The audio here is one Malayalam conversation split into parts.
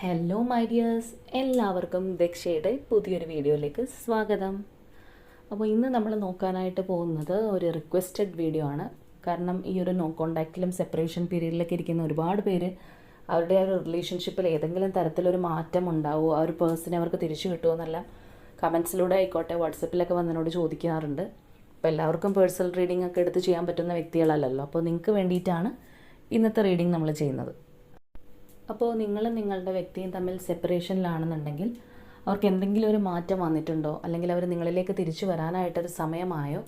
ഹലോ മൈ ഡിയേഴ്സ് എല്ലാവർക്കും ദക്ഷയുടെ പുതിയൊരു വീഡിയോയിലേക്ക് സ്വാഗതം. അപ്പോൾ ഇന്ന് നമ്മൾ നോക്കാനായിട്ട് പോകുന്നത് ഒരു റിക്വസ്റ്റഡ് വീഡിയോ ആണ്. കാരണം ഈ ഒരു നോ കോണ്ടാക്റ്റിലും സെപ്പറേഷൻ പീരീഡിലൊക്കെ ഇരിക്കുന്ന ഒരുപാട് പേര് അവരുടെ ആ ഒരു റിലേഷൻഷിപ്പിൽ ഏതെങ്കിലും തരത്തിലൊരു മാറ്റം ഉണ്ടാവുമോ ആ ഒരു പേഴ്സണെ അവർക്ക് തിരിച്ചു കിട്ടുമോ എന്നെല്ലാം കമൻസിലൂടെ ആയിക്കോട്ടെ വാട്സപ്പിലൊക്കെ വന്നതിനോട് ചോദിക്കാറുണ്ട്. അപ്പോൾ എല്ലാവർക്കും പേഴ്സണൽ റീഡിംഗ് ഒക്കെ എടുത്ത് ചെയ്യാൻ പറ്റുന്ന വ്യക്തികളല്ലല്ലോ. അപ്പോൾ നിങ്ങൾക്ക് വേണ്ടിയിട്ടാണ് ഇന്നത്തെ റീഡിംഗ് നമ്മൾ ചെയ്യുന്നത്. അപ്പോൾ നിങ്ങളും നിങ്ങളുടെ വ്യക്തിയും തമ്മിൽ സെപ്പറേഷനിലാണെന്നുണ്ടെങ്കിൽ അവർക്ക് എന്തെങ്കിലും ഒരു മാറ്റം വന്നിട്ടുണ്ടോ? അല്ലെങ്കിൽ അവർ നിങ്ങളിലേക്ക് തിരിച്ചു വരാനായിട്ടൊരു സമയമായോ?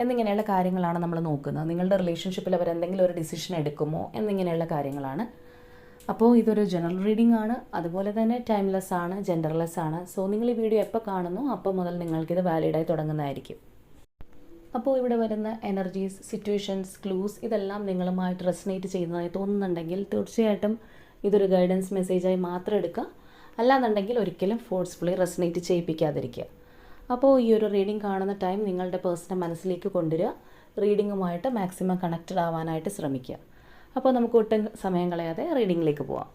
എന്നിങ്ങനെയുള്ള കാര്യങ്ങളാണ് നമ്മൾ നോക്കുന്നത്. നിങ്ങളുടെ റിലേഷൻഷിപ്പിൽ അവർ എന്തെങ്കിലും ഒരു ഡിസിഷൻ എടുക്കുമോ? എന്നിങ്ങനെയുള്ള കാര്യങ്ങളാണ്. അപ്പോൾ ഇതൊരു ജനറൽ റീഡിംഗ് ആണ്. അതുപോലെ തന്നെ ടൈംലെസ് ആണ് ജെൻഡർലെസ് ആണ്. സോ നിങ്ങൾ ഈ വീഡിയോ എപ്പോൾ കാണുന്നു അപ്പോൾ മുതൽ നിങ്ങൾക്കിത് വാലിഡായി തുടങ്ങുന്നതായിരിക്കും. അപ്പോൾ ഇവിടെ വരുന്ന എനർജീസ് സിറ്റുവേഷൻസ് ക്ലൂസ് ഇതെല്ലാം നിങ്ങളുമായിട്ട് റെസനേറ്റ് ചെയ്യുന്നതായി തോന്നുന്നുണ്ടെങ്കിൽ തീർച്ചയായിട്ടും ഇതൊരു ഗൈഡൻസ് മെസ്സേജായി മാത്രം എടുക്കുക. അല്ലാന്നുണ്ടെങ്കിൽ ഒരിക്കലും ഫോഴ്സ്ഫുള്ളി റെസനേറ്റ് ചെയ്യിപ്പിക്കാതിരിക്കുക. അപ്പോൾ ഈ ഒരു റീഡിംഗ് കാണുന്ന ടൈം നിങ്ങളുടെ പേഴ്സണെ മനസ്സിലേക്ക് കൊണ്ടുവരിക. റീഡിങ്ങുമായിട്ട് മാക്സിമം കണക്റ്റഡ് ആവാനായിട്ട് ശ്രമിക്കുക. അപ്പോൾ നമുക്ക് ഒട്ടും സമയം കളയാതെ റീഡിങ്ങിലേക്ക് പോവാം.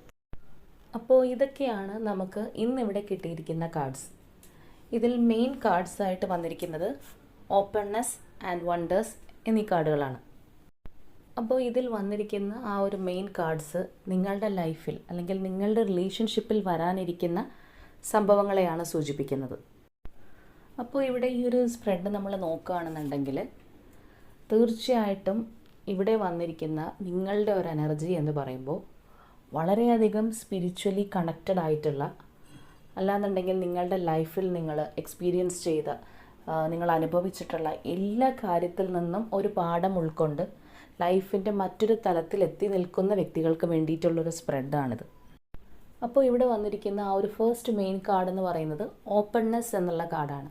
അപ്പോൾ ഇതൊക്കെയാണ് നമുക്ക് ഇന്നിവിടെ കിട്ടിയിരിക്കുന്ന കാർഡ്സ് ഇതിൽ മെയിൻ കാർഡ്സായിട്ട് വന്നിരിക്കുന്നത് ഓപ്പൺനെസ് ആൻഡ് വണ്ടേഴ്സ് എന്നീ കാർഡുകളാണ് അപ്പോൾ ഇതിൽ വന്നിരിക്കുന്ന ആ ഒരു മെയിൻ കാർഡ്സ് നിങ്ങളുടെ ലൈഫിൽ അല്ലെങ്കിൽ നിങ്ങളുടെ റിലേഷൻഷിപ്പിൽ വരാനിരിക്കുന്ന സംഭവങ്ങളെയാണ് സൂചിപ്പിക്കുന്നത്. അപ്പോൾ ഇവിടെ ഈ ഒരു സ്പ്രെഡ് നമ്മൾ നോക്കുകയാണെന്നുണ്ടെങ്കിൽ തീർച്ചയായിട്ടും ഇവിടെ വന്നിരിക്കുന്ന നിങ്ങളുടെ ഒരു എനർജി എന്ന് പറയുമ്പോൾ വളരെയധികം സ്പിരിച്വലി കണക്റ്റഡ് ആയിട്ടുള്ള അല്ലാന്നുണ്ടെങ്കിൽ നിങ്ങളുടെ ലൈഫിൽ നിങ്ങൾ എക്സ്പീരിയൻസ് ചെയ്ത നിങ്ങൾ അനുഭവിച്ചിട്ടുള്ള എല്ലാ കാര്യത്തിൽ നിന്നും ഒരു പാഠം ഉൾക്കൊണ്ട് ലൈഫിന്റെ മറ്റൊരു തലത്തിൽ എത്തി നിൽക്കുന്ന വ്യക്തികൾക്ക് വേണ്ടിയിട്ടുള്ളൊരു സ്പ്രെഡാണിത്. അപ്പോൾ ഇവിടെ വന്നിരിക്കുന്ന ആ ഒരു ഫസ്റ്റ് മെയിൻ കാർഡ് എന്ന് പറയുന്നത് ഓപ്പൺനെസ് എന്നുള്ള കാർഡാണ്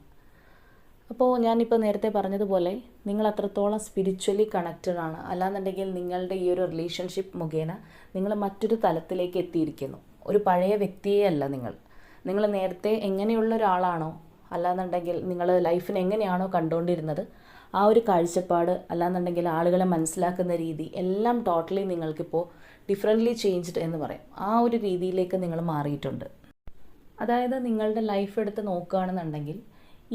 അപ്പോൾ ഞാനിപ്പോൾ നേരത്തെ പറഞ്ഞതുപോലെ നിങ്ങൾ അത്രത്തോളം സ്പിരിച്വലി കണക്റ്റഡ് ആണ്. അല്ലാന്നുണ്ടെങ്കിൽ നിങ്ങളുടെ ഈ ഒരു റിലേഷൻഷിപ്പ് മുഖേന നിങ്ങൾ മറ്റൊരു തലത്തിലേക്ക് എത്തിയിരിക്കുന്നു. ഒരു പഴയ വ്യക്തിയെ അല്ല നിങ്ങൾ. നിങ്ങൾ നേരത്തെ എങ്ങനെയുള്ള ഒരാളാണോ അല്ലാന്നുണ്ടെങ്കിൽ നിങ്ങൾ ലൈഫിനെ എങ്ങനെയാണോ കണ്ടുകൊണ്ടിരുന്നത് ആ ഒരു കാഴ്ചപ്പാട് അല്ലാന്നുണ്ടെങ്കിൽ ആളുകളെ മനസ്സിലാക്കുന്ന രീതി എല്ലാം ടോട്ടലി നിങ്ങൾക്കിപ്പോൾ ഡിഫറെന്റ്ലി ചേഞ്ച്ഡ് എന്ന് പറയും. ആ ഒരു രീതിയിലേക്ക് നിങ്ങൾ മാറിയിട്ടുണ്ട്. അതായത് നിങ്ങളുടെ ലൈഫ് എടുത്ത് നോക്കുകയാണെന്നുണ്ടെങ്കിൽ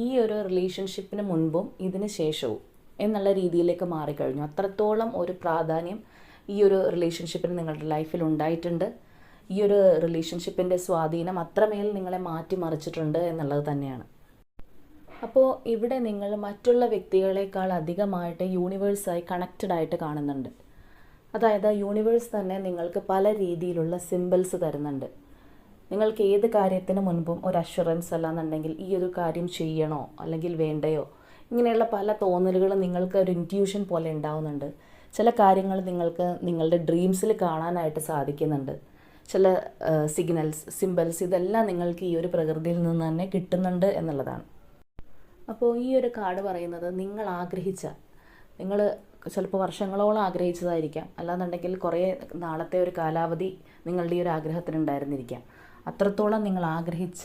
ഈ ഒരു റിലേഷൻഷിപ്പിന് മുൻപും ഇതിന് ശേഷവും എന്നുള്ള രീതിയിലേക്ക് മാറിക്കഴിഞ്ഞു. അത്രത്തോളം ഒരു പ്രാധാന്യം ഈ ഒരു റിലേഷൻഷിപ്പിന് നിങ്ങളുടെ ലൈഫിൽ ഉണ്ടായിട്ടുണ്ട്. ഈ ഒരു റിലേഷൻഷിപ്പിന്റെ സ്വാധീനം അത്രമേൽ നിങ്ങളെ മാറ്റിമറിച്ചിട്ടുണ്ട് എന്നുള്ളത് തന്നെയാണ്. അപ്പോൾ ഇവിടെ നിങ്ങൾ മറ്റുള്ള വ്യക്തികളെക്കാൾ അധികമായിട്ട് യൂണിവേഴ്സായി കണക്റ്റഡ് ആയിട്ട് കാണുന്നുണ്ട്. അതായത് യൂണിവേഴ്സ് തന്നെ നിങ്ങൾക്ക് പല രീതിയിലുള്ള സിമ്പിൾസ് തരുന്നുണ്ട്. നിങ്ങൾക്ക് ഏത് കാര്യത്തിന് മുൻപും ഒരു അഷുറൻസ് അല്ലാന്നുണ്ടെങ്കിൽ ഈ ഒരു കാര്യം ചെയ്യണോ അല്ലെങ്കിൽ വേണ്ടയോ? ഇങ്ങനെയുള്ള പല തോന്നലുകളും നിങ്ങൾക്ക് ഒരു ഇന്റ്യൂഷൻ പോലെ ഉണ്ടാവുന്നുണ്ട്. ചില കാര്യങ്ങൾ നിങ്ങൾക്ക് നിങ്ങളുടെ ഡ്രീംസിൽ കാണാനായിട്ട് സാധിക്കുന്നുണ്ട്. ചില സിഗ്നൽസ് സിമ്പിൾസ് ഇതെല്ലാം നിങ്ങൾക്ക് ഈ ഒരു പ്രകൃതിയിൽ നിന്ന് തന്നെ കിട്ടുന്നുണ്ട് എന്നുള്ളതാണ്. അപ്പോൾ ഈ ഒരു കാർഡ് പറയുന്നത് നിങ്ങൾ ആഗ്രഹിച്ച നിങ്ങൾ ചിലപ്പോൾ വർഷങ്ങളോളം ആഗ്രഹിച്ചതായിരിക്കാം. അല്ലാന്നുണ്ടെങ്കിൽ കുറേ നാളത്തെ ഒരു കാലാവധി നിങ്ങളുടെ ഈ ഒരു ആഗ്രഹത്തിനുണ്ടായിരുന്നിരിക്കാം അത്രത്തോളം നിങ്ങൾ ആഗ്രഹിച്ച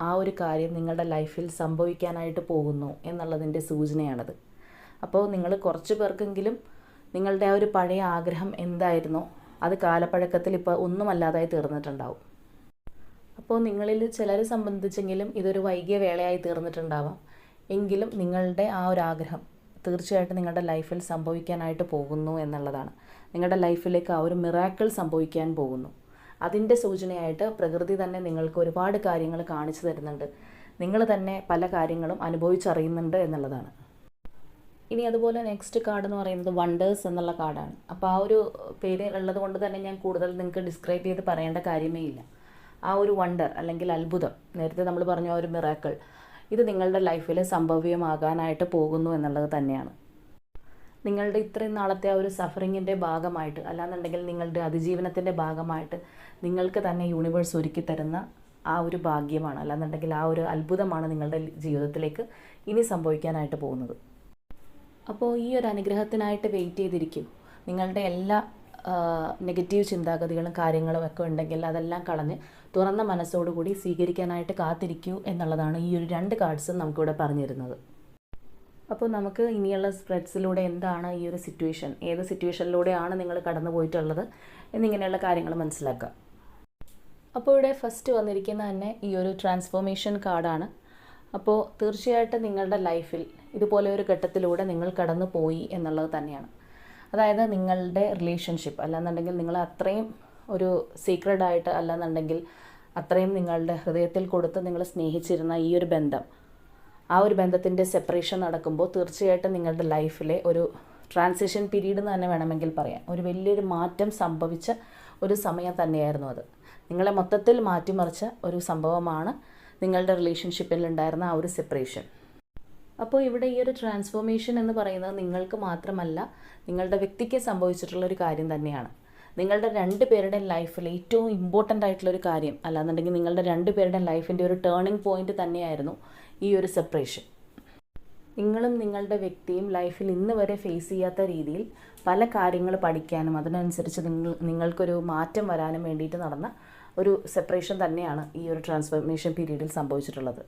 ആ ഒരു കാര്യം നിങ്ങളുടെ ലൈഫിൽ സംഭവിക്കാനായിട്ട് പോകുന്നു എന്നുള്ളതിന്റെ സൂചനയാണത്. അപ്പോൾ നിങ്ങൾ കുറച്ച് പേർക്കെങ്കിലും നിങ്ങളുടെ ആ ഒരു പഴയ ആഗ്രഹം എന്തായിരുന്നോ അത് കാലപ്പഴക്കത്തിൽ ഇപ്പോൾ ഒന്നുമല്ലാതായി തീർന്നിട്ടുണ്ടാവും. അപ്പോൾ നിങ്ങളിൽ ചിലരെ സംബന്ധിച്ചെങ്കിലും ഇതൊരു വൈകിയ വേളയായി തീർന്നിട്ടുണ്ടാവാം. എങ്കിലും നിങ്ങളുടെ ആ ഒരു ആഗ്രഹം തീർച്ചയായിട്ടും നിങ്ങളുടെ ലൈഫിൽ സംഭവിക്കാനായിട്ട് പോകുന്നു എന്നുള്ളതാണ്. നിങ്ങളുടെ ലൈഫിലേക്ക് ആ ഒരു മിറാക്കിൾ സംഭവിക്കാൻ പോകുന്നു. അതിന്റെ സൂചനയായിട്ട് പ്രകൃതി തന്നെ നിങ്ങൾക്ക് ഒരുപാട് കാര്യങ്ങൾ കാണിച്ചു തരുന്നുണ്ട്. നിങ്ങൾ തന്നെ പല കാര്യങ്ങളും അനുഭവിച്ചറിയുന്നുണ്ട് എന്നുള്ളതാണ്. ഇനി അതുപോലെ നെക്സ്റ്റ് കാർഡ് എന്ന് പറയുന്നത് വണ്ടേഴ്സ് എന്നുള്ള കാർഡാണ് അപ്പോൾ ആ ഒരു പേര് ഉള്ളത് കൊണ്ട് തന്നെ ഞാൻ കൂടുതൽ നിങ്ങൾക്ക് ഡിസ്ക്രൈബ് ചെയ്ത് പറയേണ്ട കാര്യമേ ഇല്ല. ആ ഒരു വണ്ടർ അല്ലെങ്കിൽ അത്ഭുതം. നേരത്തെ നമ്മൾ പറഞ്ഞ ഒരു മിറാക്കിൾ ഇത് നിങ്ങളുടെ ലൈഫിൽ സംഭവ്യമാകാനായിട്ട് പോകുന്നു എന്നുള്ളത് തന്നെയാണ്. നിങ്ങളുടെ ഇത്രയും നാളത്തെ ആ ഒരു സഫറിങ്ങിന്റെ ഭാഗമായിട്ട് അല്ലാന്നുണ്ടെങ്കിൽ നിങ്ങളുടെ അതിജീവനത്തിന്റെ ഭാഗമായിട്ട് നിങ്ങൾക്ക് തന്നെ യൂണിവേഴ്സ് ഒരുക്കി തരുന്ന ആ ഒരു ഭാഗ്യമാണ് അല്ലാന്നുണ്ടെങ്കിൽ ആ ഒരു അത്ഭുതമാണ് നിങ്ങളുടെ ജീവിതത്തിലേക്ക് ഇനി സംഭവിക്കാനായിട്ട് പോകുന്നത്. അപ്പോൾ ഈ ഒരു അനുഗ്രഹത്തിനായിട്ട് വെയിറ്റ് ചെയ്തിരിക്കും. നിങ്ങളുടെ എല്ലാ നെഗറ്റീവ് ചിന്താഗതികളും കാര്യങ്ങളും ഒക്കെ ഉണ്ടെങ്കിൽ അതെല്ലാം കളഞ്ഞ് തുറന്ന മനസ്സോടുകൂടി സ്വീകരിക്കാനായിട്ട് കാത്തിരിക്കൂ എന്നുള്ളതാണ് ഈ ഒരു രണ്ട് കാർഡ്സും നമുക്കിവിടെ പറഞ്ഞിരുന്നത്. അപ്പോൾ നമുക്ക് ഇനിയുള്ള സ്പ്രെഡ്സിലൂടെ എന്താണ് ഈ ഒരു സിറ്റുവേഷൻ? ഏത് സിറ്റുവേഷനിലൂടെയാണ് നിങ്ങൾ കടന്നു പോയിട്ടുള്ളത്? എന്നിങ്ങനെയുള്ള കാര്യങ്ങൾ മനസ്സിലാക്കുക. അപ്പോൾ ഇവിടെ ഫസ്റ്റ് വന്നിരിക്കുന്ന തന്നെ ഈ ഒരു ട്രാൻസ്ഫോർമേഷൻ കാർഡാണ്. അപ്പോൾ തീർച്ചയായിട്ടും നിങ്ങളുടെ ലൈഫിൽ ഇതുപോലെ ഒരു ഘട്ടത്തിലൂടെ നിങ്ങൾ കടന്നു പോയി എന്നുള്ളത് തന്നെയാണ്. അതായത് നിങ്ങളുടെ റിലേഷൻഷിപ്പ് അല്ലാന്നുണ്ടെങ്കിൽ നിങ്ങൾ അത്രയും ഒരു സീക്രഡായിട്ട് അല്ലാന്നുണ്ടെങ്കിൽ അത്രയും നിങ്ങളുടെ ഹൃദയത്തിൽ കൊടുത്ത് നിങ്ങൾ സ്നേഹിച്ചിരുന്ന ഈ ഒരു ബന്ധം. ആ ഒരു ബന്ധത്തിന്റെ സെപ്പറേഷൻ നടക്കുമ്പോൾ തീർച്ചയായിട്ടും നിങ്ങളുടെ ലൈഫിലെ ഒരു ട്രാൻസിഷൻ പീരീഡ് എന്ന് തന്നെ വേണമെങ്കിൽ പറയാം. ഒരു വലിയൊരു മാറ്റം സംഭവിച്ച ഒരു സമയം തന്നെയായിരുന്നു അത്. നിങ്ങളെ മൊത്തത്തിൽ മാറ്റിമറിച്ച ഒരു സംഭവമാണ് നിങ്ങളുടെ റിലേഷൻഷിപ്പിൽ ഉണ്ടായിരുന്ന ആ ഒരു സെപ്പറേഷൻ അപ്പോൾ ഇവിടെ ഈ ഒരു ട്രാൻസ്ഫോർമേഷൻ എന്ന് പറയുന്നത് നിങ്ങൾക്ക് മാത്രമല്ല നിങ്ങളുടെ വ്യക്തിക്ക് സംഭവിച്ചിട്ടുള്ള ഒരു കാര്യം തന്നെയാണ്. നിങ്ങളുടെ രണ്ട് പേരുടെ ലൈഫിൽ ഏറ്റവും ഇമ്പോർട്ടന്റ് ആയിട്ടുള്ള ഒരു കാര്യം അല്ലാന്നുണ്ടെങ്കിൽ നിങ്ങളുടെ രണ്ട് പേരുടെ ലൈഫിന്റെ ഒരു ടേണിംഗ് പോയിന്റ് തന്നെയായിരുന്നു ഈ ഒരു സെപ്പറേഷൻ നിങ്ങളും നിങ്ങളുടെ വ്യക്തിയും ലൈഫിൽ ഇന്ന് വരെ ഫേസ് ചെയ്യാത്ത രീതിയിൽ പല കാര്യങ്ങൾ പഠിക്കാനും അതിനനുസരിച്ച് നിങ്ങൾ നിങ്ങൾക്കൊരു മാറ്റം വരാനും വേണ്ടിയിട്ട് നടന്ന ഒരു സെപ്പറേഷൻ തന്നെയാണ് ഈ ഒരു ട്രാൻസ്ഫോർമേഷൻ പീരീഡിൽ സംഭവിച്ചിട്ടുള്ളത്.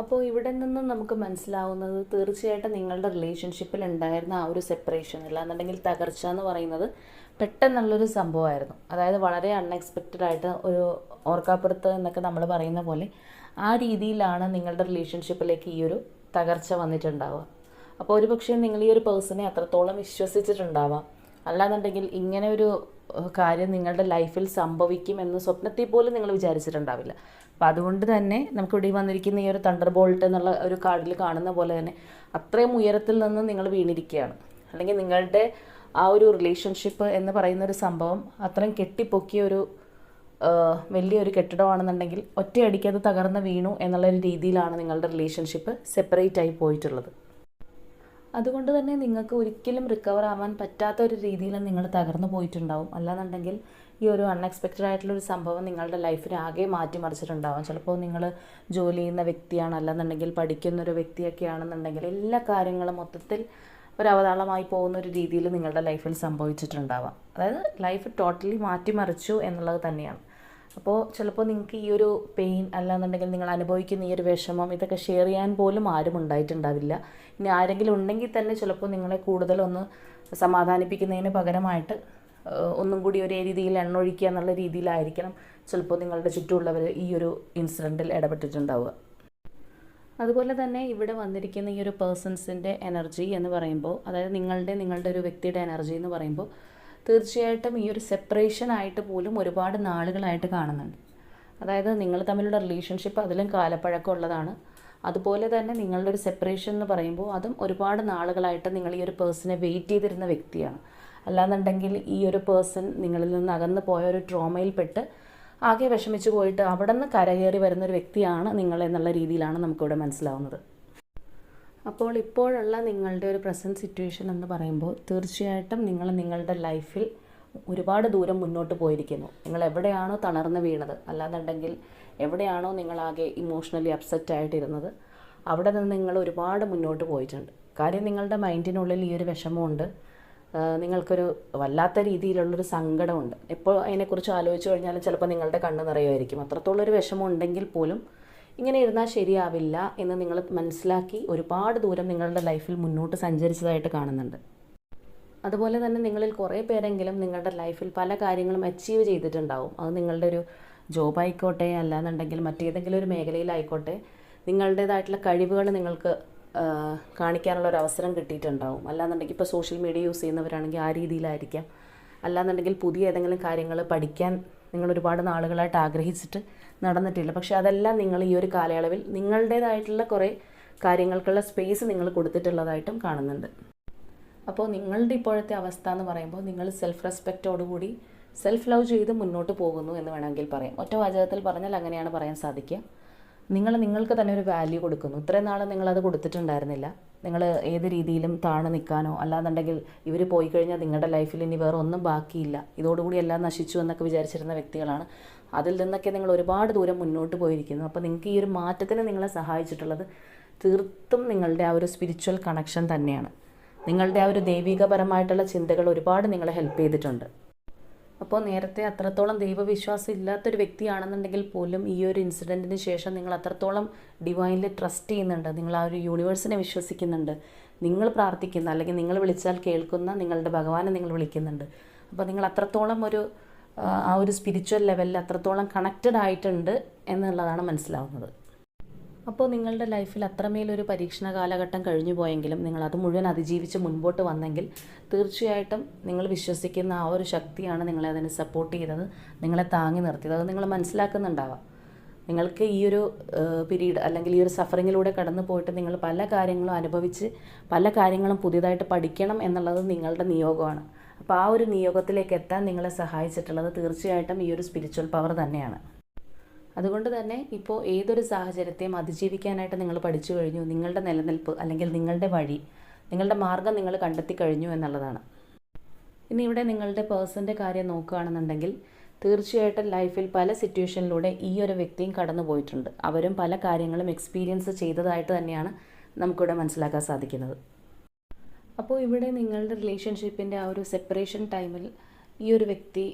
അപ്പോൾ ഇവിടെ നിന്നും നമുക്ക് മനസ്സിലാവുന്നത് തീർച്ചയായിട്ടും നിങ്ങളുടെ റിലേഷൻഷിപ്പിൽ ഉണ്ടായിരുന്ന ആ ഒരു സെപ്പറേഷൻ അല്ലാന്നുണ്ടെങ്കിൽ തകർച്ച എന്ന് പറയുന്നത് പെട്ടെന്നുള്ളൊരു സംഭവമായിരുന്നു. അതായത് വളരെ അൺഎക്സ്പെക്റ്റഡ് ആയിട്ട് ഒരു ഓർക്കാപ്പുറത്ത് എന്നൊക്കെ നമ്മൾ പറയുന്ന പോലെ ആ രീതിയിലാണ് നിങ്ങളുടെ റിലേഷൻഷിപ്പിലേക്ക് ഈ ഒരു തകർച്ച വന്നിട്ടുണ്ടാവുക. അപ്പോൾ ഒരു പക്ഷേ നിങ്ങൾ ഈ ഒരു പേഴ്സണെ അത്രത്തോളം വിശ്വസിച്ചിട്ടുണ്ടാവാം. അല്ലാന്നുണ്ടെങ്കിൽ ഇങ്ങനെ ഒരു കാര്യം നിങ്ങളുടെ ലൈഫിൽ സംഭവിക്കും എന്ന് സ്വപ്നത്തിൽ പോലും നിങ്ങൾ വിചാരിച്ചിട്ടുണ്ടാവില്ല. അപ്പോൾ അതുകൊണ്ട് തന്നെ നമുക്ക് ഇവിടെ വന്നിരിക്കുന്ന ഈ ഒരു തണ്ടർ ബോൾട്ട് എന്നുള്ള ഒരു കാർഡിൽ കാണുന്ന പോലെ തന്നെ അത്രയും ഉയരത്തിൽ നിന്ന് നിങ്ങൾ വീണിരിക്കുകയാണ്. അല്ലെങ്കിൽ നിങ്ങളുടെ ആ ഒരു റിലേഷൻഷിപ്പ് എന്ന് പറയുന്ന ഒരു സംഭവം അത്രയും കെട്ടിപ്പൊക്കിയ ഒരു വലിയൊരു കെട്ടിടമാണെന്നുണ്ടെങ്കിൽ ഒറ്റയടിക്ക് അത് തകർന്ന് വീണു എന്നുള്ള ഒരു രീതിയിലാണ് നിങ്ങളുടെ റിലേഷൻഷിപ്പ് സെപ്പറേറ്റ് ആയി പോയിട്ടുള്ളത്. അതുകൊണ്ട് തന്നെ നിങ്ങൾക്ക് ഒരിക്കലും റിക്കവർ ആവാൻ പറ്റാത്ത ഒരു രീതിയിൽ നിങ്ങൾ തകർന്നു പോയിട്ടുണ്ടാവും. അല്ലാന്നുണ്ടെങ്കിൽ ഈ ഒരു അൺഎക്സ്പെക്റ്റഡ് ആയിട്ടുള്ള ഒരു സംഭവം നിങ്ങളുടെ ലൈഫിനെ ആകെ മാറ്റിമറിച്ചിട്ടുണ്ടാവും ചിലപ്പോൾ നിങ്ങൾ ജോലി ചെയ്യുന്ന വ്യക്തിയാണ്. അല്ലാന്നുണ്ടെങ്കിൽ പഠിക്കുന്ന ഒരു വ്യക്തിയൊക്കെ ആണെന്നുണ്ടെങ്കിൽ എല്ലാ കാര്യങ്ങളും മൊത്തത്തിൽ ഒരു അവതാളമായി പോകുന്ന ഒരു രീതിയിൽ നിങ്ങളുടെ ലൈഫിൽ സംഭവിച്ചിട്ടുണ്ടാവാം. അതായത് ലൈഫ് ടോട്ടലി മാറ്റിമറിച്ചു എന്നുള്ളത് തന്നെയാണ്. അപ്പോൾ ചിലപ്പോൾ നിങ്ങൾക്ക് ഈ ഒരു പെയിൻ അല്ലാന്നുണ്ടെങ്കിൽ നിങ്ങൾ അനുഭവിക്കുന്ന ഈ ഒരു വിഷമം ഇതൊക്കെ ഷെയർ ചെയ്യാൻ പോലും ആരും ഉണ്ടായിട്ടുണ്ടാവില്ല. ഇനി ആരെങ്കിലും ഉണ്ടെങ്കിൽ തന്നെ ചിലപ്പോൾ നിങ്ങളെ കൂടുതലൊന്ന് സമാധാനിപ്പിക്കുന്നതിന് പകരമായിട്ട് ഒന്നും കൂടി ഒരേ രീതിയിൽ എണ്ണൊഴിക്കുക എന്നുള്ള രീതിയിലായിരിക്കണം ചിലപ്പോൾ നിങ്ങളുടെ ചുറ്റുമുള്ളവർ ഈ ഒരു ഇൻസിഡന്റിൽ ഇടപെട്ടിട്ടുണ്ടാവുക. അതുപോലെ തന്നെ ഇവിടെ വന്നിരിക്കുന്ന ഈ ഒരു പേഴ്സൺസിന്റെ എനർജി എന്ന് പറയുമ്പോൾ അതായത് നിങ്ങളുടെ നിങ്ങളുടെ ഒരു വ്യക്തിയുടെ എനർജി എന്ന് പറയുമ്പോൾ തീർച്ചയായിട്ടും ഈ ഒരു സെപ്പറേഷൻ ആയിട്ട് പോലും ഒരുപാട് നാളുകളായിട്ട് കാണുന്നുണ്ട്. അതായത് നിങ്ങൾ തമ്മിലുള്ള റിലേഷൻഷിപ്പ് അതിലും കാലപ്പഴക്കം ഉള്ളതാണ്. അതുപോലെ തന്നെ നിങ്ങളുടെ ഒരു സെപ്പറേഷൻ എന്ന് പറയുമ്പോൾ അതും ഒരുപാട് നാളുകളായിട്ട് നിങ്ങൾ ഈ ഒരു പേഴ്സണെ വെയിറ്റ് ചെയ്തിരുന്ന വ്യക്തിയാണ്. അല്ലാന്നുണ്ടെങ്കിൽ ഈ ഒരു പേഴ്സൺ നിങ്ങളിൽ നിന്ന് അകന്നു പോയ ഒരു ട്രോമയിൽപ്പെട്ട് ആകെ വിഷമിച്ചു പോയിട്ട് അവിടെ നിന്ന് കരകയറി വരുന്നൊരു വ്യക്തിയാണ് നിങ്ങൾ എന്നുള്ള രീതിയിലാണ് നമുക്കിവിടെ മനസ്സിലാവുന്നത്. അപ്പോൾ ഇപ്പോഴുള്ള നിങ്ങളുടെ ഒരു പ്രസന്റ് സിറ്റുവേഷൻ എന്ന് പറയുമ്പോൾ തീർച്ചയായിട്ടും നിങ്ങൾ നിങ്ങളുടെ ലൈഫിൽ ഒരുപാട് ദൂരം മുന്നോട്ട് പോയിരിക്കുന്നു. നിങ്ങൾ എവിടെയാണോ തളർന്നു വീണത് അല്ലാന്നുണ്ടെങ്കിൽ എവിടെയാണോ നിങ്ങളാകെ ഇമോഷണലി അപ്സെറ്റ് ആയിട്ടിരുന്നത് അവിടെ നിന്ന് നിങ്ങൾ ഒരുപാട് മുന്നോട്ട് പോയിട്ടുണ്ട്. കാര്യം നിങ്ങളുടെ മൈൻഡിനുള്ളിൽ ഈ ഒരു വിഷമമുണ്ട്. നിങ്ങൾക്കൊരു വല്ലാത്ത രീതിയിലുള്ളൊരു സങ്കടമുണ്ട്. എപ്പോൾ അതിനെക്കുറിച്ച് ആലോചിച്ച് കഴിഞ്ഞാലും ചിലപ്പോൾ നിങ്ങളുടെ കണ്ണ് നിറയുമായിരിക്കും. അത്രത്തോളൊരു വിഷമം ഉണ്ടെങ്കിൽ പോലും ഇങ്ങനെ ഇരുന്നാൽ ശരിയാവില്ല എന്ന് നിങ്ങൾ മനസ്സിലാക്കി ഒരുപാട് ദൂരം നിങ്ങളുടെ ലൈഫിൽ മുന്നോട്ട് സഞ്ചരിച്ചതായിട്ട് കാണുന്നുണ്ട്. അതുപോലെ തന്നെ നിങ്ങളിൽ കുറേ പേരെങ്കിലും നിങ്ങളുടെ ലൈഫിൽ പല കാര്യങ്ങളും അച്ചീവ് ചെയ്തിട്ടുണ്ടാവും. അത് നിങ്ങളുടെ ഒരു ജോബ് ആയിക്കോട്ടെ അല്ലാന്നുണ്ടെങ്കിൽ മറ്റേതെങ്കിലും ഒരു മേഖലയിലായിക്കോട്ടെ നിങ്ങളുടേതായിട്ടുള്ള കഴിവുകൾ നിങ്ങൾക്ക് കാണിക്കാനുള്ള ഒരു അവസരം കിട്ടിയിട്ടുണ്ടാവും. അല്ലാന്നുണ്ടെങ്കിൽ ഇപ്പോൾ സോഷ്യൽ മീഡിയ യൂസ് ചെയ്യുന്നവരാണെങ്കിൽ ആ രീതിയിലായിരിക്കാം. അല്ലാന്നുണ്ടെങ്കിൽ പുതിയ ഏതെങ്കിലും കാര്യങ്ങൾ പഠിക്കാൻ നിങ്ങൾ ഒരുപാട് നാളുകളായിട്ട് ആഗ്രഹിച്ചിട്ട് നടന്നിട്ടില്ല. പക്ഷേ അതെല്ലാം നിങ്ങൾ ഈ ഒരു കാലയളവിൽ നിങ്ങളുടേതായിട്ടുള്ള കുറേ കാര്യങ്ങൾക്കുള്ള സ്പേസ് നിങ്ങൾ കൊടുത്തിട്ടുള്ളതായിട്ടും കാണുന്നുണ്ട്. അപ്പോൾ നിങ്ങളുടെ ഇപ്പോഴത്തെ അവസ്ഥ എന്ന് പറയുമ്പോൾ നിങ്ങൾ സെൽഫ് റെസ്പെക്റ്റോടുകൂടി സെൽഫ് ലവ് ചെയ്ത് മുന്നോട്ട് പോകുന്നു എന്ന് വേണമെങ്കിൽ പറയാം. ഒറ്റ വാചകത്തിൽ പറഞ്ഞാൽ അങ്ങനെയാണ് പറയാൻ സാധിക്കുക. നിങ്ങൾ നിങ്ങൾക്ക് തന്നെ ഒരു വാല്യൂ കൊടുക്കുന്നു. ഇത്രയും നാൾ നിങ്ങളത് കൊടുത്തിട്ടുണ്ടായിരുന്നില്ല. നിങ്ങൾ ഏത് രീതിയിലും താണു നിൽക്കാനോ അല്ലാന്നുണ്ടെങ്കിൽ ഇവർ പോയി കഴിഞ്ഞാൽ നിങ്ങളുടെ ലൈഫിൽ ഇനി വേറെ ഒന്നും ബാക്കിയില്ല. ഇതോടുകൂടി എല്ലാം നശിച്ചു എന്നൊക്കെ വിചാരിച്ചിരുന്ന വ്യക്തികളാണ്. അതിൽ നിന്നൊക്കെ നിങ്ങൾ ഒരുപാട് ദൂരം മുന്നോട്ട് പോയിരിക്കുന്നു. അപ്പോൾ നിങ്ങൾക്ക് ഈ ഒരു മാറ്റത്തിന് നിങ്ങളെ സഹായിച്ചിട്ടുള്ളത് തീർത്തും നിങ്ങളുടെ ആ ഒരു സ്പിരിച്വൽ കണക്ഷൻ തന്നെയാണ്. നിങ്ങളുടെ ആ ഒരു ദൈവികപരമായിട്ടുള്ള ചിന്തകൾ ഒരുപാട് നിങ്ങളെ ഹെൽപ്പ് ചെയ്തിട്ടുണ്ട്. അപ്പോൾ നേരത്തെ അത്രത്തോളം ദൈവവിശ്വാസം ഇല്ലാത്തൊരു വ്യക്തിയാണെന്നുണ്ടെങ്കിൽ പോലും ഈ ഒരു ഇൻസിഡന്റിന് ശേഷം നിങ്ങൾ അത്രത്തോളം ഡിവൈനിൽ ട്രസ്റ്റ് ചെയ്യുന്നുണ്ട്. നിങ്ങൾ ആ ഒരു യൂണിവേഴ്സിനെ വിശ്വസിക്കുന്നുണ്ട്. നിങ്ങൾ പ്രാർത്ഥിക്കുന്ന അല്ലെങ്കിൽ നിങ്ങൾ വിളിച്ചാൽ കേൾക്കുന്ന നിങ്ങളുടെ ഭഗവാനെ നിങ്ങൾ വിളിക്കുന്നുണ്ട്. അപ്പോൾ നിങ്ങൾ അത്രത്തോളം ഒരു ആ, ഒരു സ്പിരിച്വൽ ലെവലിൽ അത്രത്തോളം കണക്റ്റഡ് ആയിട്ടുണ്ട് എന്നുള്ളതാണ് മനസ്സിലാവുന്നത്. അപ്പോൾ നിങ്ങളുടെ ലൈഫിൽ അത്രമേലൊരു പരീക്ഷണ കാലഘട്ടം കഴിഞ്ഞു പോയെങ്കിലും നിങ്ങൾ അത് മുഴുവൻ അതിജീവിച്ച് മുൻപോട്ട് വന്നെങ്കിൽ തീർച്ചയായിട്ടും നിങ്ങൾ വിശ്വസിക്കുന്ന ആ ഒരു ശക്തിയാണ് നിങ്ങളെ അതിനെ സപ്പോർട്ട് ചെയ്തത് നിങ്ങളെ താങ്ങി നിർത്തിയത്. അത് നിങ്ങൾ മനസ്സിലാക്കുന്നുണ്ടാവാം. നിങ്ങൾക്ക് ഈ ഒരു പീരീഡ് അല്ലെങ്കിൽ ഈ ഒരു സഫറിങ്ങിലൂടെ കടന്നു പോയിട്ട് നിങ്ങൾ പല കാര്യങ്ങളും അനുഭവിച്ച് പല കാര്യങ്ങളും പുതിയതായിട്ട് പഠിക്കണം എന്നുള്ളത് നിങ്ങളുടെ നിയോഗമാണ്. അപ്പോൾ ആ ഒരു നിയോഗത്തിലേക്ക് എത്താൻ നിങ്ങളെ സഹായിച്ചിട്ടുള്ളത് തീർച്ചയായിട്ടും ഈ ഒരു സ്പിരിച്വൽ പവർ തന്നെയാണ്. അതുകൊണ്ട് തന്നെ ഇപ്പോൾ ഏതൊരു സാഹചര്യത്തെയും അതിജീവിക്കാനായിട്ട് നിങ്ങൾ പഠിച്ചു കഴിഞ്ഞു നിങ്ങളുടെ നിലനിൽപ്പ് അല്ലെങ്കിൽ നിങ്ങളുടെ വഴി നിങ്ങളുടെ മാർഗം നിങ്ങൾ കണ്ടെത്തി കഴിഞ്ഞു എന്നുള്ളതാണ്. ഇനി ഇവിടെ നിങ്ങളുടെ പേഴ്സന്റെ കാര്യം നോക്കുകയാണെന്നുണ്ടെങ്കിൽ തീർച്ചയായിട്ടും ലൈഫിൽ പല സിറ്റുവേഷനിലൂടെ ഈ ഒരു വ്യക്തിയും കടന്നു പോയിട്ടുണ്ട്. അവരും പല കാര്യങ്ങളും എക്സ്പീരിയൻസ് ചെയ്തതായിട്ട് തന്നെയാണ് നമുക്കിവിടെ മനസ്സിലാക്കാൻ സാധിക്കുന്നത്. അപ്പോൾ ഇവിടെ നിങ്ങളുടെ റിലേഷൻഷിപ്പിന്റെ ആ ഒരു സെപ്പറേഷൻ ടൈമിൽ ഈ ഒരു വ്യക്തി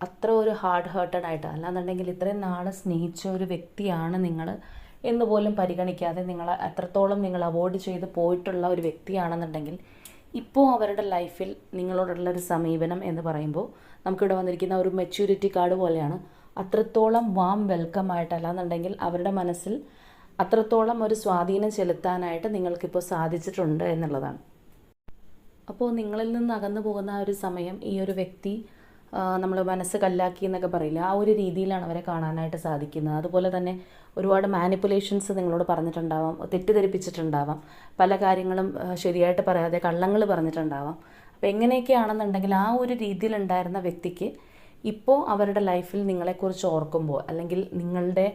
അത്ര ഒരു ഹാർഡ് ഹേർട്ടഡ് ആയിട്ട്. അല്ലാന്നുണ്ടെങ്കിൽ ഇത്രയും നാൾ സ്നേഹിച്ച ഒരു വ്യക്തിയാണ് നിങ്ങൾ എന്ന് പോലും പരിഗണിക്കാതെ നിങ്ങൾ അത്രത്തോളം നിങ്ങൾ അവോയ്ഡ് ചെയ്ത് പോയിട്ടുള്ള ഒരു വ്യക്തിയാണെന്നുണ്ടെങ്കിൽ ഇപ്പോൾ അവരുടെ ലൈഫിൽ നിങ്ങളോടുള്ള ഒരു സമീപനം എന്ന് പറയുമ്പോൾ നമുക്കിവിടെ വന്നിരിക്കുന്ന ഒരു മെച്യൂരിറ്റി കാർഡ് പോലെയാണ്. അത്രത്തോളം വാം വെൽക്കം ആയിട്ട് അല്ലാന്നുണ്ടെങ്കിൽ അവരുടെ മനസ്സിൽ അത്രത്തോളം ഒരു സ്വാധീനം ചെലുത്താനായിട്ട് നിങ്ങൾക്കിപ്പോൾ സാധിച്ചിട്ടുണ്ട് എന്നുള്ളതാണ്. അപ്പോൾ നിങ്ങളിൽ നിന്ന് അകന്നു പോകുന്ന ആ ഒരു സമയം ഈ ഒരു വ്യക്തി നമ്മൾ മനസ്സ് കല്ലാക്കി എന്നൊക്കെ പറയില്ല? ആ ഒരു രീതിയിലാണ് അവരെ കാണാനായിട്ട് സാധിക്കുന്നത്. അതുപോലെ തന്നെ ഒരുപാട് മാനിപ്പുലേഷൻസ് നിങ്ങളോട് പറഞ്ഞിട്ടുണ്ടാവാം തെറ്റിദ്ധരിപ്പിച്ചിട്ടുണ്ടാവാം പല കാര്യങ്ങളും ശരിയായിട്ട് പറയാതെ കള്ളങ്ങൾ പറഞ്ഞിട്ടുണ്ടാവാം. അപ്പോൾ എങ്ങനെയൊക്കെയാണെന്നുണ്ടെങ്കിൽ ആ ഒരു രീതിയിലുണ്ടായിരുന്ന വ്യക്തിക്ക് ഇപ്പോൾ അവരുടെ ലൈഫിൽ നിങ്ങളെക്കുറിച്ച് ഓർക്കുമ്പോൾ അല്ലെങ്കിൽ നിങ്ങളുടെ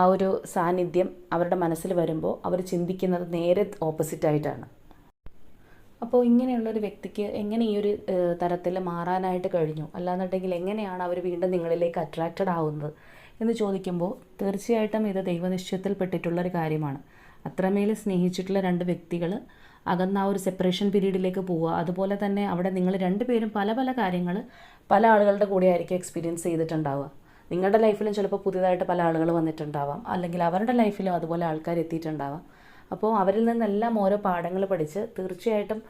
ആ ഒരു സാന്നിധ്യം അവരുടെ മനസ്സിൽ വരുമ്പോൾ അവർ ചിന്തിക്കുന്നത് നേരെ ഓപ്പോസിറ്റായിട്ടാണ് അപ്പോൾ ഇങ്ങനെയുള്ളൊരു വ്യക്തിക്ക് എങ്ങനെ ഈ ഒരു തരത്തിൽ മാറാനായിട്ട് കഴിഞ്ഞു? അല്ലാന്നുണ്ടെങ്കിൽ എങ്ങനെയാണ് അവർ വീണ്ടും നിങ്ങളിലേക്ക് അട്രാക്റ്റഡ് ആവുന്നത്? എന്ന് ചോദിക്കുമ്പോൾ തീർച്ചയായിട്ടും ഇത് ദൈവനിശ്ചയത്തിൽപ്പെട്ടിട്ടുള്ളൊരു കാര്യമാണ്. അത്രമേൽ സ്നേഹിച്ചിട്ടുള്ള രണ്ട് വ്യക്തികൾ അകന്ന ആ ഒരു സെപ്പറേഷൻ പീരീഡിലേക്ക് പോവുക. അതുപോലെ തന്നെ അവിടെ നിങ്ങൾ രണ്ടുപേരും പല പല കാര്യങ്ങൾ പല ആളുകളുടെ കൂടെ ആയിരിക്കും എക്സ്പീരിയൻസ് ചെയ്തിട്ടുണ്ടാവുക. നിങ്ങളുടെ ലൈഫിലും ചിലപ്പോൾ പുതിയതായിട്ട് പല ആളുകൾ വന്നിട്ടുണ്ടാവാം. അല്ലെങ്കിൽ അവരുടെ ലൈഫിലും അതുപോലെ ആൾക്കാർ എത്തിയിട്ടുണ്ടാവാം. അപ്പോൾ അവരിൽ നിന്നെല്ലാം ഓരോ പാഠങ്ങൾ പഠിച്ച് തീർച്ചയായിട്ടും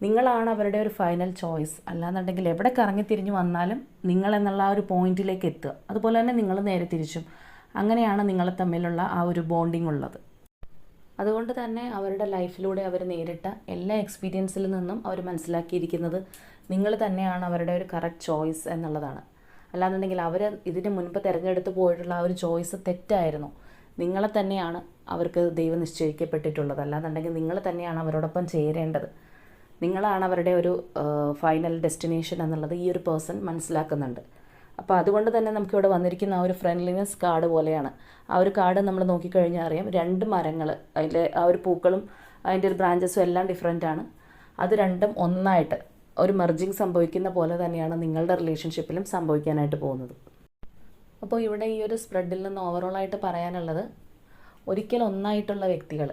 നിങ്ങളാണ് അവരുടെ ഒരു ഫൈനൽ ചോയ്സ് അല്ലാന്നുണ്ടെങ്കിൽ എവിടെ കറങ്ങി തിരിഞ്ഞു വന്നാലും നിങ്ങൾ എന്നുള്ള ആ ഒരു പോയിന്റിലേക്ക് എത്തുക. അതുപോലെ തന്നെ നിങ്ങൾ നേരെ തിരിച്ചും. അങ്ങനെയാണ് നിങ്ങൾ തമ്മിലുള്ള ആ ഒരു ബോണ്ടിങ് ഉള്ളത്. അതുകൊണ്ട് തന്നെ അവരുടെ ലൈഫിലൂടെ അവർ നേരിട്ട എല്ലാ എക്സ്പീരിയൻസിൽ നിന്നും അവർ മനസ്സിലാക്കിയിരിക്കുന്നത് നിങ്ങൾ തന്നെയാണ് അവരുടെ ഒരു കറക്റ്റ് ചോയ്സ് എന്നുള്ളതാണ്. അല്ലാന്നുണ്ടെങ്കിൽ അവർ ഇതിന് മുൻപ് തിരഞ്ഞെടുത്ത് പോയിട്ടുള്ള ആ ഒരു ചോയ്സ് തെറ്റായിരുന്നു. നിങ്ങളെ തന്നെയാണ് അവർക്ക് ദൈവം നിശ്ചയിക്കപ്പെട്ടിട്ടുള്ളത്. അല്ലാന്നുണ്ടെങ്കിൽ നിങ്ങൾ തന്നെയാണ് അവരോടൊപ്പം ചേരേണ്ടത്. നിങ്ങളാണ് അവരുടെ ഒരു ഫൈനൽ ഡെസ്റ്റിനേഷൻ എന്നുള്ളത് ഈ ഒരു പേഴ്സൺ മനസ്സിലാക്കുന്നുണ്ട്. അപ്പോൾ അതുകൊണ്ട് തന്നെ നമുക്കിവിടെ വന്നിരിക്കുന്ന ആ ഒരു ഫ്രണ്ട്ലിനെസ് കാർഡ് പോലെയാണ്. ആ ഒരു കാർഡ് നമ്മൾ നോക്കിക്കഴിഞ്ഞാൽ അറിയാം രണ്ട് മരങ്ങൾ അതിന്റെ ആ ഒരു പൂക്കളും അതിന്റെ ഒരു ബ്രാഞ്ചസും എല്ലാം ഡിഫറെന്റ് ആണ്. അത് രണ്ടും ഒന്നായിട്ട് ഒരു മെർജിങ് സംഭവിക്കുന്ന പോലെ തന്നെയാണ് നിങ്ങളുടെ റിലേഷൻഷിപ്പിലും സംഭവിക്കാനായിട്ട് പോകുന്നത്. അപ്പോൾ ഇവിടെ ഈ ഒരു സ്പ്രെഡിൽ നിന്ന് ഓവറോൾ ആയിട്ട് പറയാനുള്ളത് ഒരിക്കൽ ഒന്നായിട്ടുള്ള വ്യക്തികൾ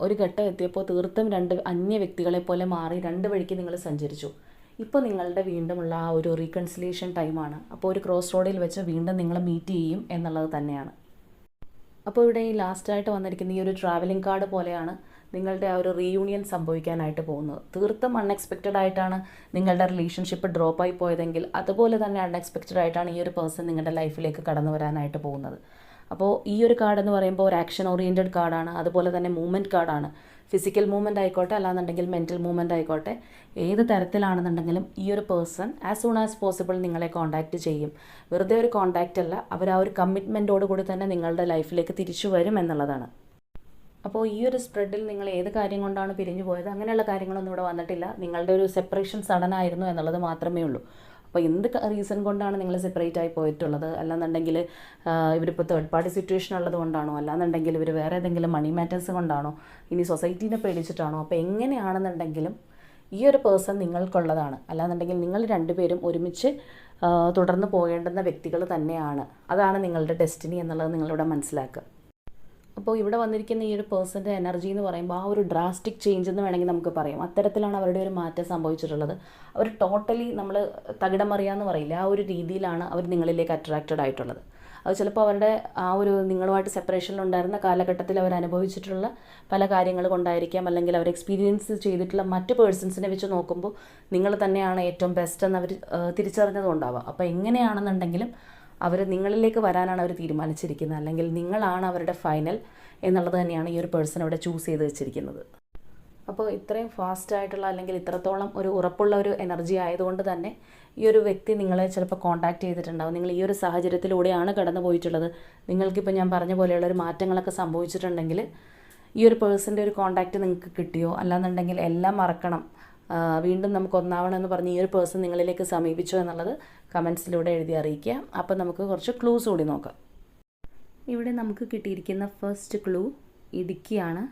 ഒരു ഘട്ടം എത്തിയപ്പോൾ തീർത്തും രണ്ട് അന്യ വ്യക്തികളെ പോലെ മാറി രണ്ട് വഴിക്ക് നിങ്ങൾ സഞ്ചരിച്ചു. ഇപ്പോൾ നിങ്ങളുടെ വീണ്ടുമുള്ള ആ ഒരു റീകൺസിലേഷൻ ടൈമാണ് അപ്പോൾ ഒരു ക്രോസ് റോഡിൽ വെച്ച് വീണ്ടും നിങ്ങൾ മീറ്റ് ചെയ്യും എന്നുള്ളത് തന്നെയാണ്. അപ്പോൾ ഇവിടെ ഈ ലാസ്റ്റായിട്ട് വന്നിരിക്കുന്ന ഈ ഒരു ട്രാവലിംഗ് കാർഡ് പോലെയാണ് നിങ്ങളുടെ ആ ഒരു റീയൂണിയൻ സംഭവിക്കാനായിട്ട് പോകുന്നത്. തീർത്തും അൺഎക്സ്പെക്റ്റഡ് ആയിട്ടാണ് നിങ്ങളുടെ റിലേഷൻഷിപ്പ് ഡ്രോപ്പ് ആയി പോയതെങ്കിൽ അതുപോലെ തന്നെ അൺഎക്സ്പെക്റ്റഡ് ആയിട്ടാണ് ഈ ഒരു പേഴ്സൺ നിങ്ങളുടെ ലൈഫിലേക്ക് കടന്നു വരാനായിട്ട് പോകുന്നത്. അപ്പോൾ ഈ ഒരു കാർഡ് എന്ന് പറയുമ്പോൾ ഒരു ആക്ഷൻ ഓറിയന്റഡ് കാർഡാണ് അതുപോലെ തന്നെ മൂവ്മെന്റ് കാർഡാണ് ഫിസിക്കൽ മൂവ്മെന്റ് ആയിക്കോട്ടെ അല്ലാന്നുണ്ടെങ്കിൽ മെന്റൽ മൂവ്മെന്റ് ആയിക്കോട്ടെ ഏത് തരത്തിലാണെന്നുണ്ടെങ്കിലും ഈ ഒരു person as soon as possible നിങ്ങളെ കോൺടാക്റ്റ് ചെയ്യും. വെറുതെ ഒരു കോൺടാക്റ്റ് അല്ല അവർ ആ ഒരു കമ്മിറ്റ്മെന്റോട് കൂടി തന്നെ നിങ്ങളുടെ ലൈഫിലേക്ക് തിരിച്ചു വരും എന്നുള്ളതാണ്. അപ്പോൾ ഈ ഒരു സ്പ്രെഡിൽ നിങ്ങൾ ഏത് കാര്യം കൊണ്ടാണ് പിരിഞ്ഞു പോയത്? അങ്ങനെയുള്ള കാര്യങ്ങളൊന്നും ഇവിടെ വന്നിട്ടില്ല. നിങ്ങളുടെ ഒരു സെപ്പറേഷൻ സഡൻ ആയിരുന്നു എന്നുള്ളത് മാത്രമേ ഉള്ളൂ. അപ്പോൾ എന്ത് റീസൺ കൊണ്ടാണ് നിങ്ങൾ സെപ്പറേറ്റ് ആയി പോയിട്ടുള്ളത്? അല്ലാന്നുണ്ടെങ്കിൽ ഇവരിപ്പോൾ തേർഡ് പാർട്ടി സിറ്റുവേഷൻ ഉള്ളത് കൊണ്ടാണോ? അല്ലാന്നുണ്ടെങ്കിൽ ഇവർ വേറെ ഏതെങ്കിലും മണി മാറ്റേഴ്സ് കൊണ്ടാണോ? ഇനി സൊസൈറ്റീനെ പേടിച്ചിട്ടാണോ? അപ്പോൾ എങ്ങനെയാണെന്നുണ്ടെങ്കിലും ഈ ഒരു പേഴ്സൺ നിങ്ങൾക്കുള്ളതാണ്. അല്ലാന്നുണ്ടെങ്കിൽ നിങ്ങൾ രണ്ടുപേരും ഒരുമിച്ച് തുടർന്ന് പോകേണ്ടുന്ന വ്യക്തികൾ തന്നെയാണ്. അതാണ് നിങ്ങളുടെ ഡെസ്റ്റിനി എന്നുള്ളത് നിങ്ങളിവിടെ മനസ്സിലാക്കുക. അപ്പോൾ ഇവിടെ വന്നിരിക്കുന്ന ഈ ഒരു പേഴ്സന്റെ എനർജി എന്ന് പറയുമ്പോൾ ആ ഒരു ഡ്രാസ്റ്റിക് ചേഞ്ച് എന്ന് വേണമെങ്കിൽ നമുക്ക് പറയാം. അത്തരത്തിലാണ് അവരുടെ ഒരു മാറ്റം സംഭവിച്ചിട്ടുള്ളത്. അവർ ടോട്ടലി നമ്മൾ തകിടമറിയാന്ന് പറയില്ല ആ ഒരു രീതിയിലാണ് അവർ നിങ്ങളിലേക്ക് അട്രാക്റ്റഡ് ആയിട്ടുള്ളത്. അത് ചിലപ്പോൾ അവരുടെ ആ ഒരു നിങ്ങളുമായിട്ട് സെപ്പറേഷനിലുണ്ടായിരുന്ന കാലഘട്ടത്തിൽ അവർ അനുഭവിച്ചിട്ടുള്ള പല കാര്യങ്ങൾ കൊണ്ടായിരിക്കാം അല്ലെങ്കിൽ അവർ എക്സ്പീരിയൻസ് ചെയ്തിട്ടുള്ള മറ്റ് പേഴ്സൺസിനെ വെച്ച് നോക്കുമ്പോൾ നിങ്ങൾ തന്നെയാണ് ഏറ്റവും ബെസ്റ്റ് എന്ന് അവർ തിരിച്ചറിഞ്ഞതുകൊണ്ടാവാം. അപ്പോൾ എങ്ങനെയാണെന്നുണ്ടെങ്കിലും അവർ നിങ്ങളിലേക്ക് വരാനാണ് അവർ തീരുമാനിച്ചിരിക്കുന്നത്. അല്ലെങ്കിൽ നിങ്ങളാണ് അവരുടെ ഫൈനൽ എന്നുള്ളത് തന്നെയാണ് ഈ ഒരു പേഴ്സൺ അവിടെ ചൂസ് ചെയ്ത് വെച്ചിരിക്കുന്നത്. അപ്പോൾ ഇത്രയും ഫാസ്റ്റ് ആയിട്ടുള്ള അല്ലെങ്കിൽ ഇത്രത്തോളം ഒരു ഉറപ്പുള്ള ഒരു എനർജി ആയതുകൊണ്ട് തന്നെ ഈ ഒരു വ്യക്തി നിങ്ങളെ ചിലപ്പോൾ കോൺടാക്ട് ചെയ്തിട്ടുണ്ടാവും. നിങ്ങൾ ഈ ഒരു സാഹചര്യത്തിലൂടെയാണ് കടന്നു പോയിട്ടുള്ളത് നിങ്ങൾക്കിപ്പോൾ ഞാൻ പറഞ്ഞ പോലെയുള്ള ഒരു മാറ്റങ്ങളൊക്കെ സംഭവിച്ചിട്ടുണ്ടെങ്കിൽ ഈ ഒരു പേഴ്സന്റെ ഒരു കോൺടാക്റ്റ് നിങ്ങൾക്ക് കിട്ടിയോ? അല്ലാന്നുണ്ടെങ്കിൽ എല്ലാം മറക്കണം. വീണ്ടും നമുക്ക് ഒന്നാവണം എന്ന് പറഞ്ഞ് ഈ ഒരു പേഴ്സൺ നിങ്ങളിലേക്ക് സമീപിച്ചോ എന്നുള്ളത് കമൻസിലൂടെ എഴുതി അറിയിക്കുക. അപ്പോൾ നമുക്ക് കുറച്ച് ക്ലൂസ് കൂടി നോക്കാം. ഇവിടെ നമുക്ക് കിട്ടിയിരിക്കുന്ന first clue ഇടുക്കിയാണ്.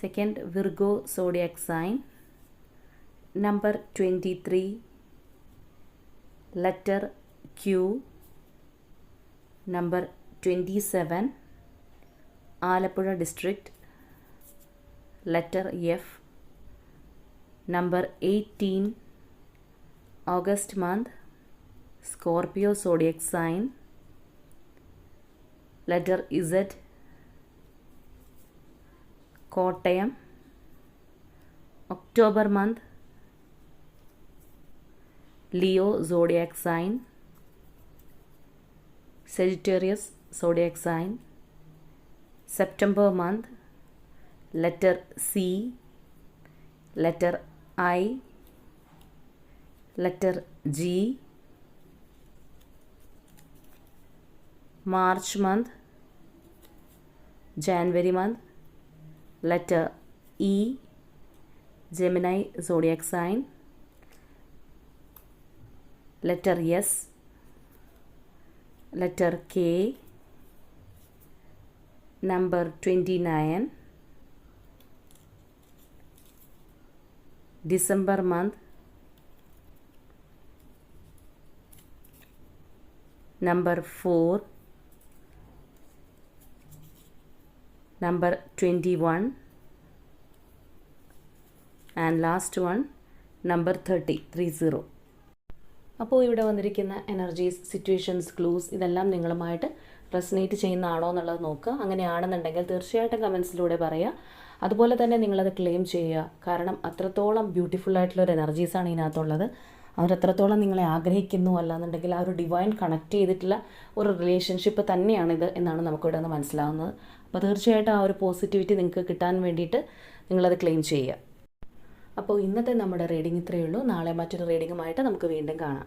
Second Virgo zodiac sign number twenty three letter Q number twenty seven Alappuzha district letter F number eighteen August month Scorpio zodiac sign letter Z Kottayam October month Leo zodiac sign Sagittarius zodiac sign September month letter C letter I letter G March month, January month, letter E, Gemini zodiac sign, letter S, letter K, number 29, December month, number 4 number 21 and last one number 30 30 അപ്പോൾ ഇവിടെ വന്നിരിക്കുന്ന എനർജീസ് സിറ്റുവേഷൻസ് ക്ലൂസ് ഇതെല്ലാം നിങ്ങളുമായിട്ട് റെസനേറ്റ് ചെയ്യുന്നതാണോ എന്നുള്ളത് നോക്കുക. അങ്ങനെയാണെന്നുണ്ടെങ്കിൽ തീർച്ചയായിട്ടും കമൻസിലൂടെ പറയുക. അതുപോലെ തന്നെ നിങ്ങളത് ക്ലെയിം ചെയ്യുക. കാരണം അത്രത്തോളം ബ്യൂട്ടിഫുൾ ആയിട്ടുള്ള ഒരു എനർജീസാണ് ഇതിനകത്തുള്ളത്. അവരത്രത്തോളം നിങ്ങളെ ആഗ്രഹിക്കുന്നു അല്ലാന്നുണ്ടെങ്കിൽ ആ ഒരു ഡിവൈൻ കണക്ട് ചെയ്തിട്ടുള്ള ഒരു റിലേഷൻഷിപ്പ് തന്നെയാണിത് എന്നാണ് നമുക്കിവിടെ നിന്ന് മനസ്സിലാവുന്നത്. അപ്പോൾ തീർച്ചയായിട്ടും ആ ഒരു പോസിറ്റിവിറ്റി നിങ്ങൾക്ക് കിട്ടാൻ വേണ്ടിയിട്ട് നിങ്ങളത് ക്ലെയിം ചെയ്യുക. അപ്പോൾ ഇന്നത്തെ നമ്മുടെ റീഡിംഗ് ഇത്രയേ ഉള്ളൂ. നാളെ മറ്റൊരു റീഡിങ്ങുമായിട്ട് നമുക്ക് വീണ്ടും കാണാം.